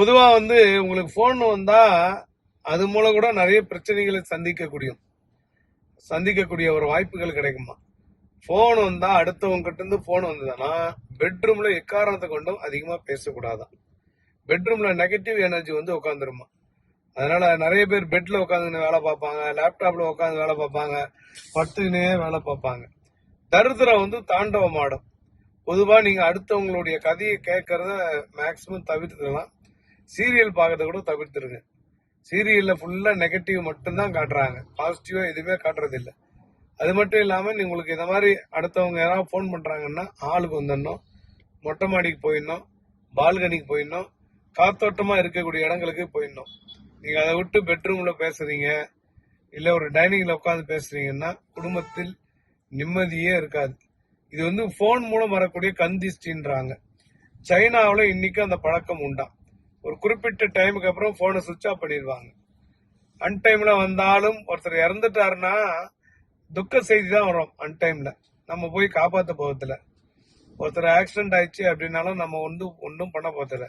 பொதுவா வந்து உங்களுக்கு ஃபோன் வந்தா அது மூலம் கூட நிறைய பிரச்சனைகளை சந்திக்கக்கூடிய சந்திக்கக்கூடிய ஒரு வாய்ப்புகள் கிடைக்குமா? ஃபோன் வந்தா அடுத்தவங்க கிட்ட இருந்து ஃபோன் வந்ததுன்னா பெட்ரூம்ல எக்காரணத்தை கொண்டும் அதிகமா பேசக்கூடாதான். பெட்ரூம்ல நெகட்டிவ் எனர்ஜி வந்து உட்காந்துருமா அதனால நிறைய பேர் பெட்ல உட்காந்து வேலை பார்ப்பாங்க லேப்டாப்ல உட்காந்து வேலை பார்ப்பாங்க படுத்துக்கினே வேலை பார்ப்பாங்க. தரித்திரம் வந்து தாண்டவம் ஆடும் பொதுவா நீங்க அடுத்தவங்களுடைய கதையை கேட்கறத மேக்சிமம் தவிர்த்துக்கலாம். சீரியல் பார்க்கறத கூட தவிர்த்துருங்க. சீரியலில் ஃபுல்லாக நெகட்டிவ் மட்டும்தான் காட்டுறாங்க. பாசிட்டிவாக எதுவுமே காட்டுறதில்ல. அது மட்டும் இல்லாமல் உங்களுக்கு இந்த மாதிரி அடுத்தவங்க யாராவது ஃபோன் பண்ணுறாங்கன்னா ஆளுக்கு வந்துடணும். மொட்டை மாடிக்கு போயிடணும். பால்கனிக்கு போயிடணும். காத்தோட்டமாக இருக்கக்கூடிய இடங்களுக்கு போயிடணும். நீங்கள் அதை விட்டு பெட்ரூமில் பேசுகிறீங்க இல்லை ஒரு டைனிங்கில் உட்காந்து பேசுகிறீங்கன்னா குடும்பத்தில் நிம்மதியே இருக்காது. இது வந்து ஃபோன் மூலம் வரக்கூடிய கந்திஷ்டின்றாங்க. சைனாவில் இன்னைக்கு அந்த பழக்கம் உண்டாம். ஒரு குறிப்பிட்ட டைமுக்கு அப்புறம் போனை சுவிட்ச் ஆஃப் பண்ணிடுவாங்க. அன்டைம்ல வந்தாலும் ஒருத்தர் இறந்துட்டாருன்னா துக்க செய்தி தான் வரும் அன்டைம்ல நம்ம போய் காப்பாற்ற போவதில்ல ஒருத்தர் ஆக்சிடென்ட் ஆயிடுச்சு அப்படின்னாலும் நம்ம ஒன்றும் ஒன்றும் பண்ண போகிறதில்ல